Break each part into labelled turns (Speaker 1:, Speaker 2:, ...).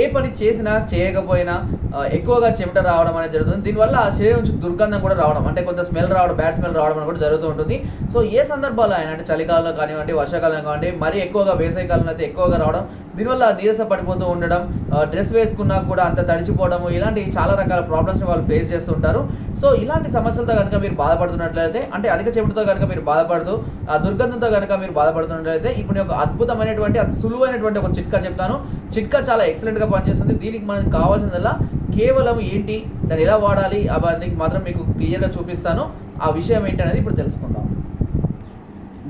Speaker 1: ఏ పని చేసినా చేయకపోయినా ఎక్కువగా చెమట రావడం అనేది జరుగుతుంది. దీనివల్ల శరీరం నుంచి దుర్గంధం కూడా రావడం అంటే కొంత స్మెల్ రావడం బ్యాడ్ స్మెల్ రావడం అనేది కూడా జరుగుతూ ఉంటుంది. సో ఏ సందర్భాల్లో ఆయన అంటే చలికాలంలో కానివ్వండి వర్షాకాలం కానివ్వండి మరీ ఎక్కువగా వేసవి కాలంలో అయితే ఎక్కువగా రావడం దీనివల్ల నీరస పడిపోతూ ఉండడం డ్రెస్ వేసుకున్నా కూడా అంత తడిచిపోవడం ఇలాంటి చాలా రకాల ప్రాబ్లమ్స్ వాళ్ళు ఫేస్ చేస్తుంటారు. సో ఇలాంటి సమస్యలతో కనుక మీరు బాధపడుతున్నట్లయితే అంటే అధిక చెమటతో కనుక మీరు బాధపడుతూ ఆ దుర్గంధంతో కనుక మీరు బాధపడుతున్నట్లయితే ఇప్పుడు ఒక అద్భుతమైనటువంటి అతి సులువైనటువంటి ఒక చిట్కా చెప్తాను. చిట్కా చాలా ఎక్సలెంట్ గా పనిచేస్తుంది. దీనికి మనకు కావాల్సిందల్లా కేవలం ఏంటి? దాన్ని ఎలా వాడాలి? అవన్నీ మాత్రం మీకు క్లియర్గా చూపిస్తాను. ఆ విషయం ఏంటి అనేది ఇప్పుడు తెలుసుకుందాం.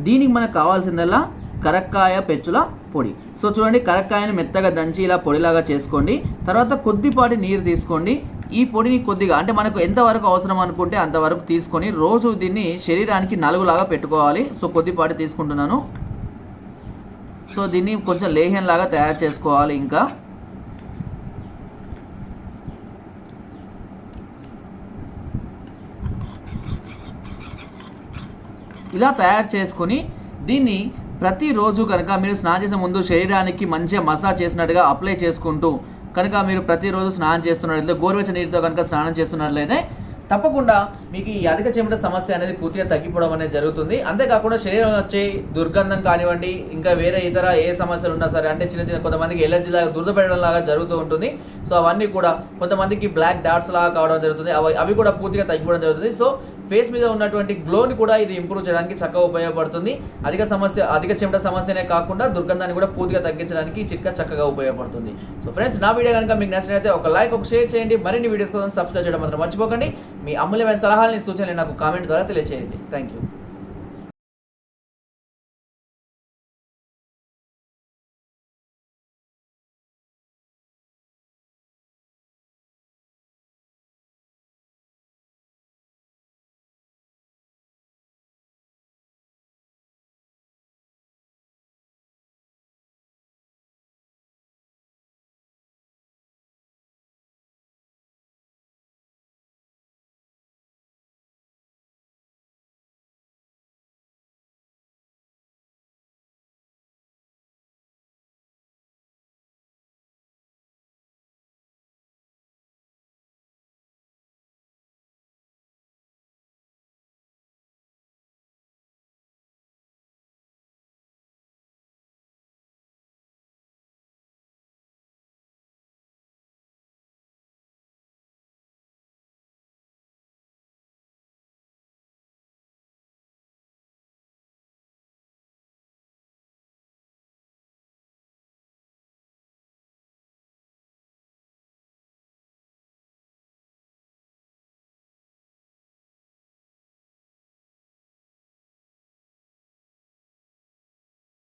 Speaker 1: దీనికి మనకు కావాల్సిందల్లా కరక్కాయ పెచ్చుల పొడి. సో చూడండి కరక్కాయని మెత్తగా దంచి ఇలా పొడిలాగా చేసుకోండి. తర్వాత కొద్దిపాటి నీరు తీసుకోండి. ఈ పొడిని కొద్దిగా అంటే మనకు ఎంతవరకు అవసరం అనుకుంటే అంతవరకు తీసుకొని రోజు దీన్ని శరీరానికి నలుగులాగా పెట్టుకోవాలి. సో కొద్దిపాటి తీసుకుంటున్నాను. సో దీన్ని కొంచెం లేహ్యం లాగా తయారు చేసుకోవాలి ఇంకా. ఇలా తయారు చేసుకొని దీన్ని ప్రతిరోజు కనుక మీరు స్నానం చేసే ముందు శరీరానికి మంచిగా మసాజ్ చేసినట్టుగా అప్లై చేసుకుంటూ కనుక మీరు ప్రతిరోజు స్నానం చేస్తున్నట్లయితే గోరువెచ్చ నీటితో కనుక స్నానం చేస్తున్నట్లయితే తప్పకుండా మీకు ఈ అధిక చెమట సమస్య అనేది పూర్తిగా తగ్గిపోవడం అనేది జరుగుతుంది. అంతేకాకుండా శరీరం వచ్చే దుర్గంధం కానివ్వండి ఇంకా వేరే ఇతర ఏ సమస్యలు ఉన్నా సరే అంటే చిన్న చిన్న కొంతమందికి ఎలర్జీ లాగా దురద పెట్టడం లాగా జరుగుతూ ఉంటుంది. సో అవన్నీ కూడా కొంతమందికి బ్లాక్ డాట్స్ లాగా కావడం జరుగుతుంది. అవి అవి కూడా పూర్తిగా తగ్గిపోవడం జరుగుతుంది. సో ఫేస్ మీద ఉన్నటువంటి గ్లోని కూడా ఇది ఇంప్రూవ్ చేయడానికి చక్కగా ఉపయోగపడుతుంది. అధిక సమస్య అధిక చెమట సమస్యనే కాకుండా దుర్గంధాన్ని కూడా పూర్తిగా తగ్గించడానికి ఈ చిట్కా చక్కగా ఉపయోగపడుతుంది. సో ఫ్రెండ్స్ నా వీడియో కనుక మీకు నచ్చినైతే ఒక లైక్ ఒక షేర్ చేయండి. మరిన్ని వీడియోస్ కోసం సబ్స్క్రైబ్ చేయడం మాత్రం మర్చిపోకండి. మీ అమూల్యమైన సలహాలని సూచనలు నాకు కామెంట్ ద్వారా తెలియజేయండి థ్యాంక్ యూ